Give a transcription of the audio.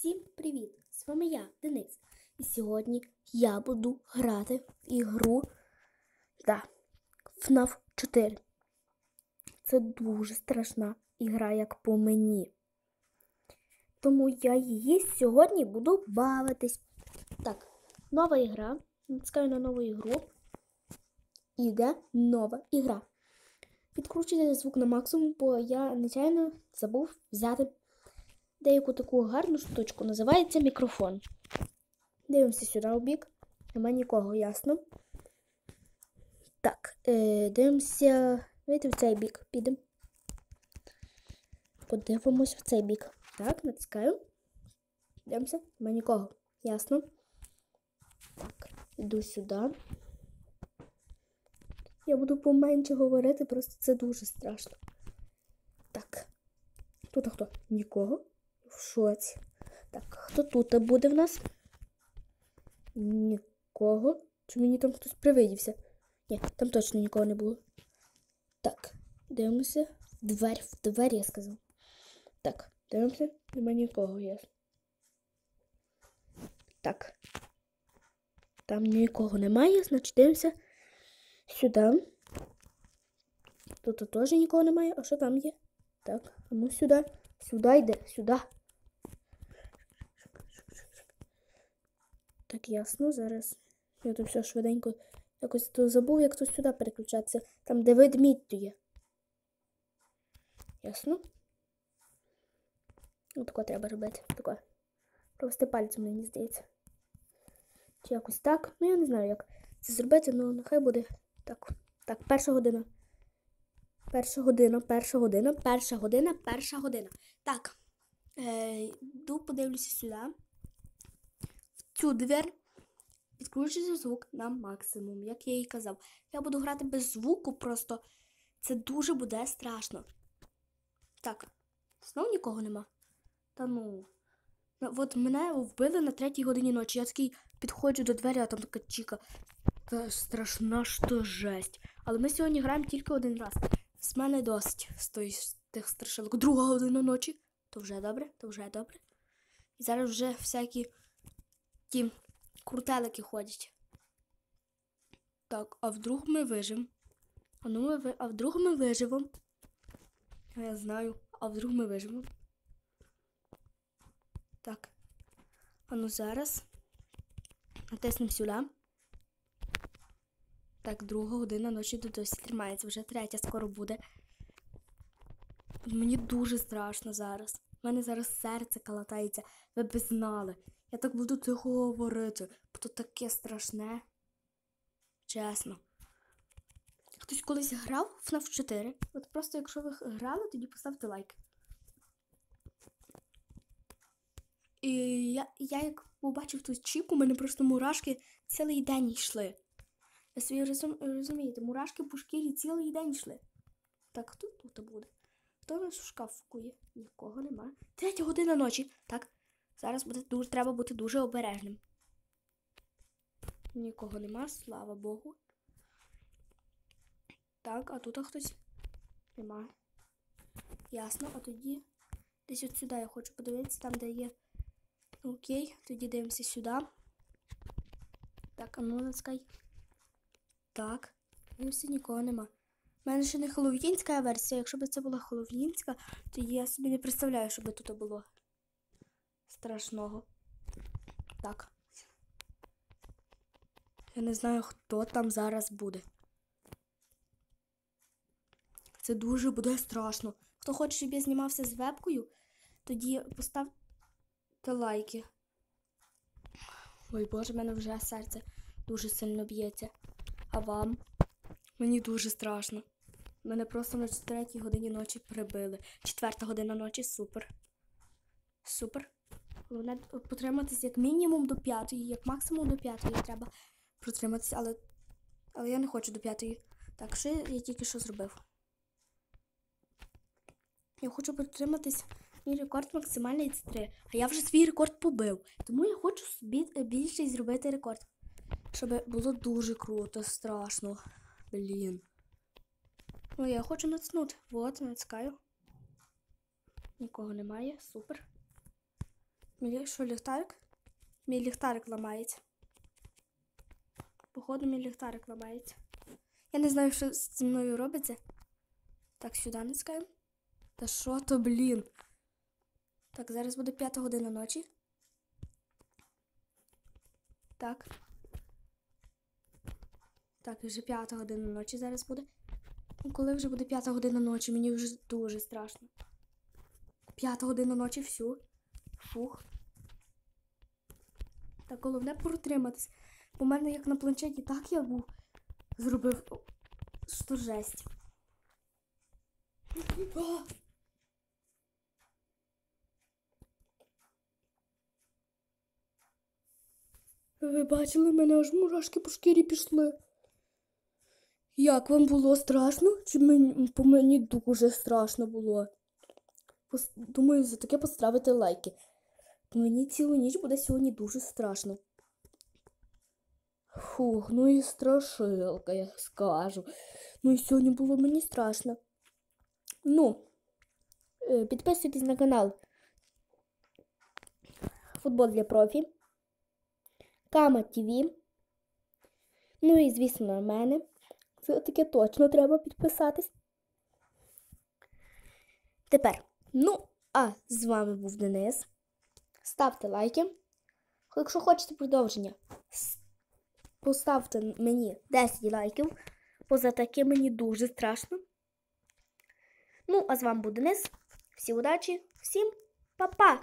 Всім привіт! З вами я, Денис. І сьогодні я буду грати в ігру да, FNAF 4. Це дуже страшна ігра, як по мені. Тому я її сьогодні буду бавитись. Так, нова ігра. Натискаю на нову ігру. Іде нова ігра. Підкручуйте звук на максимум, бо я нечайно забув взяти деяку таку гарну штучку. Називається мікрофон. Дивимося сюди у бік. Нема нікого, ясно. Так, е, дивимося. Давайте в цей бік підемо. Подивимось в цей бік. Так, натискаю. Дивимося, нема нікого. Ясно. Так, іду сюди. Я буду поменше говорити, просто це дуже страшно. Так. Тут хто? Нікого. В. Так, хто тут буде в нас? Нікого. Чи мені там хтось привидівся? Ні, там точно нікого не було. Так, дивимося. В двері, в двері, я сказав. Так, дивимося, нема нікого, ясно. Так. Там нікого немає, значить дивимося сюди. Тут теж нікого немає. А що там є? Так, а ну сюди. Сюди йде, сюди. Так, ясно, зараз. Я тут все швиденько якось тут забув, як тут сюди переключатися. Там, де ведмідь то є. Ясно? Ну, тако треба робити. Тако. Провести пальцем, мені здається. Чи якось так. Ну, я не знаю, як це зробити, але нехай буде так. Так, перша година. Перша година, перша година, перша година, перша година. Так. Е, йду, подивлюся сюди. Цю двір. Відключується звук на максимум, як я і казав. Я буду грати без звуку, просто це дуже буде страшно. Так, знову нікого нема. Та ну. От мене вбили на третій годині ночі. Я такий підходжу до двері, а там така чіка. Та страшна що жесть. Але ми сьогодні граємо тільки один раз. З мене досить з тих страшилок. Друга година ночі. То вже добре, то вже добре. І зараз вже всякі ті крутелики ходять. Так, а вдруг ми вижимо? А ну а вдруг ми виживемо? Я знаю, а вдруг ми виживемо? Так. А ну зараз. Натиснемо сюди. Так, друга година ночі до досі тримається, вже третя скоро буде. Мені дуже страшно зараз. У мене зараз серце калатається. Ви б знали. Я так буду тихо говорити, бо таке страшне. Чесно. Хтось колись грав в FNAF 4? От просто якщо ви грали, тоді поставте лайк. І я, я як побачив ту чіпку, у мене просто мурашки цілий день йшли. Ви собі розум, розумієте, мурашки по шкірі цілий день йшли. Так, хто тут буде? Хто нас в шкафку є? Нікого немає. Третя година ночі. Так, зараз буде дуже, треба бути дуже обережним. Нікого нема, слава Богу. Так, а тут хтось нема. Ясно, а тоді десь от сюди я хочу подивитися, там, де є. Окей, тоді дивимося сюди. Так, а ну натискай. Так, дивимося, нікого нема. У мене ще не хеллоуінська версія. Якщо б це була хеллоуінська, то я собі не представляю, що би тут було страшного. Так. Я не знаю, хто там зараз буде. Це дуже буде страшно. Хто хоче, щоб я знімався з вебкою, тоді поставте лайки. Ой боже, в мене вже серце дуже сильно б'ється. А вам? Мені дуже страшно. Мене просто на третій годині ночі прибили. Четверта година ночі супер. Супер. Головне потриматись як мінімум до п'ятої, як максимум до п'ятої треба протриматися, але але я не хочу до п'ятої. Так, що я тільки що зробив? Я хочу протриматись мій рекорд максимальний це 3. А я вже свій рекорд побив. Тому я хочу собі більше зробити рекорд. Щоб було дуже круто, страшно. Блін. Ну, я хочу натиснути. Вот, натискаю. Нікого немає. Супер. Мій що, ліхтарик? Мій ліхтарик ламається. Походу, мій ліхтарик ламається. Я не знаю, що зі мною робиться. Так, сюди натискаємо. Та що то, блін? Так, зараз буде п'ята година ночі. Так. Так, вже п'ята година ночі зараз буде. Ну, коли вже буде п'ята година ночі, мені вже дуже страшно. П'ята година ночі, всю. Фух. Так, головне протриматись. В мене як на планшеті, так я був. Зробив. о, Що жесть. А! Ви бачили, мене аж мурашки по шкірі пішли. Як вам було страшно? Чи мені, по мені дуже страшно було? Думаю, за таке поставити лайки. Мені цілу ніч буде сьогодні дуже страшно. Фух, ну і страшилка, я скажу. Ну і сьогодні було мені страшно. Ну, е, підписуйтесь на канал Футбол для профі. Кама ТВ. Ну і, звісно, на мене. Це таке точно треба підписатись. Тепер, ну, а з вами був Денис. Ставте лайки. Якщо хочете продовження, поставте мені 10 лайків, бо за таке мені дуже страшно. Ну, а з вами був Денис. Всі удачі, всім па-па!